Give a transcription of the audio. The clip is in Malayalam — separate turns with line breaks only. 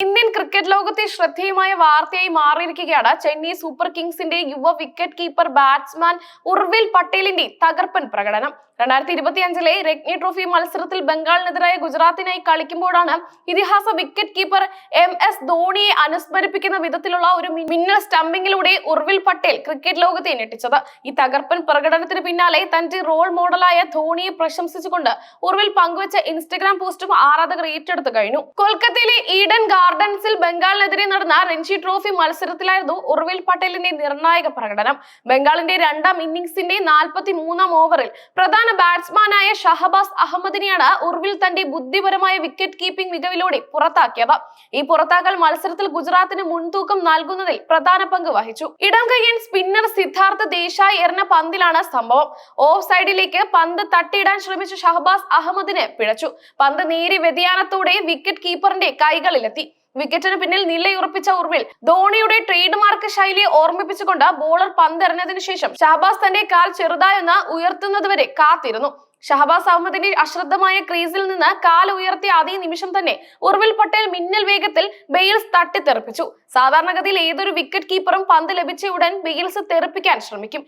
ഇന്ത്യൻ ക്രിക്കറ്റ് ലോകത്തെ ശ്രദ്ധേയമായ വാർത്തയായി മാറിയിരിക്കുകയാണ് ചെന്നൈ സൂപ്പർ കിങ്സിന്റെ യുവ വിക്കറ്റ് കീപ്പർ ബാറ്റ്സ്മാൻ ഉർവിൽ പട്ടേലിന്റെ തകർപ്പൻ പ്രകടനം. രണ്ടായിരത്തി ഇരുപത്തി അഞ്ചിലെ രജ്ഞി ട്രോഫി മത്സരത്തിൽ ബംഗാളിനെതിരായ ഗുജറാത്തിനായി കളിക്കുമ്പോഴാണ് ഇതിഹാസ വിക്കറ്റ് കീപ്പർ എം ധോണിയെ അനുസ്മരിപ്പിക്കുന്ന വിധത്തിലുള്ള ഒരു മിന്നൽ സ്റ്റംപിങ്ങിലൂടെ ഉർവിൽ പട്ടേൽ ക്രിക്കറ്റ് ലോകത്തെ ഞെട്ടിച്ചത്. ഈ തകർപ്പൻ പ്രകടനത്തിന് പിന്നാലെ തന്റെ റോൾ മോഡലായ ധോണിയെ പ്രശംസിച്ചുകൊണ്ട് ഉർവിൽ പങ്കുവച്ച ഇൻസ്റ്റഗ്രാം പോസ്റ്റും ആരാധകർ ഏറ്റെടുത്തു കഴിഞ്ഞു. കൊൽക്കത്തയിലെ ഈഡൻ ഗാർഡൻസിൽ ബംഗാളിനെതിരെ നടന്ന രഞ്ജി ട്രോഫി മത്സരത്തിലായിരുന്നു ഉർവിൽ പട്ടേലിന്റെ നിർണായക പ്രകടനം. ബംഗാളിന്റെ രണ്ടാം ഇന്നിംഗ്സിന്റെ നാൽപ്പത്തി മൂന്നാം ഓവറിൽ പ്രധാന ബാറ്റ്സ്മാനായ ഷഹബാസ് അഹമ്മദിനെയാണ് ഉർവിൽ തന്റെ ബുദ്ധിപരമായ വിക്കറ്റ് കീപ്പിംഗ് മികവിലൂടെ പുറത്താക്കിയത്. ഈ പുറത്താക്കൽ മത്സരത്തിൽ ഗുജറാത്തിന് മുൻതൂക്കം നൽകുന്നതിൽ പ്രധാന പങ്ക് വഹിച്ചു. ഇടം കയ്യൻ സ്പിന്നർ സിദ്ധാർത്ഥ ദേശായി എറിഞ്ഞ പന്തിലാണ് സംഭവം. ഓഫ് സൈഡിലേക്ക് പന്ത് തട്ടിയിടാൻ ശ്രമിച്ച ഷഹബാസ് അഹമ്മദിനെ പിഴച്ചു. പന്ത് നേരിയ വ്യതിയാനത്തോടെ വിക്കറ്റ് കീപ്പറിന്റെ കൈകളിലെത്തി. വിക്കറ്റിന് പിന്നിൽ നിലയുറപ്പിച്ച ഉർവിൽ ധോണിയുടെ ട്രേഡ് മാർക്ക് ശൈലിയെ ഓർമ്മിപ്പിച്ചുകൊണ്ട് ബോളർ പന്തെറിഞ്ഞതിനു ശേഷം ഷഹബാസ് തന്റെ കാൽ ചെറുതായൊന്ന് ഉയർത്തുന്നതുവരെ കാത്തിരുന്നു. ഷഹബാസ് അഹമ്മദിന്റെ അശ്രദ്ധമായ ക്രീസിൽ നിന്ന് കാൽ ഉയർത്തിയ അതേ നിമിഷം തന്നെ ഉർവിൽ പട്ടേൽ മിന്നൽ വേഗത്തിൽ ബെയിൽസ് തട്ടിത്തെറിപ്പിച്ചു. സാധാരണഗതിയിൽ ഏതൊരു വിക്കറ്റ് കീപ്പറും പന്ത് ലഭിച്ച ഉടൻ ബെയിൽസ് തെറിപ്പിക്കാൻ ശ്രമിക്കും.